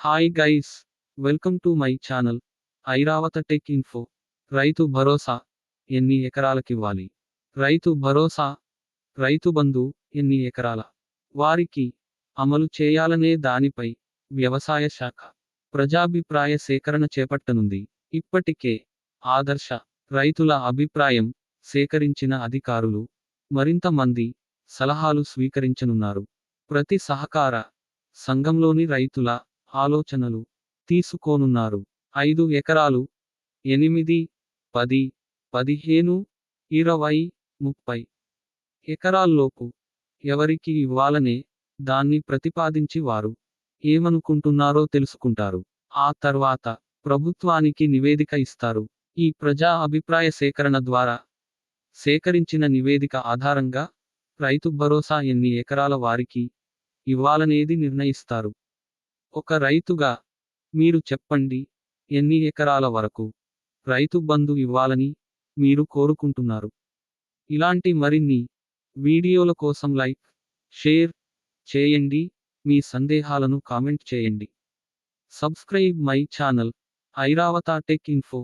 Hi guys welcome to my channel. Airavata tech info. Rythu Bharosa ఎన్ని ఎకరాలకివ్వాలి? రైతు భరోసా రైతు బంధు ఎన్ని ఎకరాల? వారికి అమలు చేయాలనే దానిపై వ్యవసాయ శాఖ ప్రజాభిప్రాయ సేకరణ చేపట్టనుంది. ఇప్పటికే ఆదర్శ రైతుల అభిప్రాయం సేకరించిన అధికారులు మరింత మంది సలహాలు స్వీకరించనున్నారు. ప్రతి సహకార సంఘంలోని రైతుల ఆలోచనలు తీసుకోనున్నారు. ఐదు ఎకరాలు ఎనిమిది పది పదిహేను ఇరవై ముప్పై ఎకరాల్లోపు ఎవరికి ఇవ్వాలనే దాన్ని ప్రతిపాదించి వారు ఏమనుకుంటున్నారో తెలుసుకుంటారు. ఆ తర్వాత ప్రభుత్వానికి నివేదిక ఇస్తారు. ఈ ప్రజా అభిప్రాయ సేకరణ ద్వారా సేకరించిన నివేదిక ఆధారంగా రైతు భరోసా ఎన్ని ఎకరాల వారికి ఇవ్వాలనేది నిర్ణయిస్తారు. ఒక రైతుగా మీరు చెప్పండి ఎన్ని ఎకరాల వరకు రైతు బంధు ఇవ్వాలని మీరు కోరుకుంటున్నారు? ఇలాంటి మరిన్ని వీడియోల కోసం లైక్ షేర్ చేయండి మీ సందేహాలను కామెంట్ చేయండి. Subscribe my channel Airavata tech info.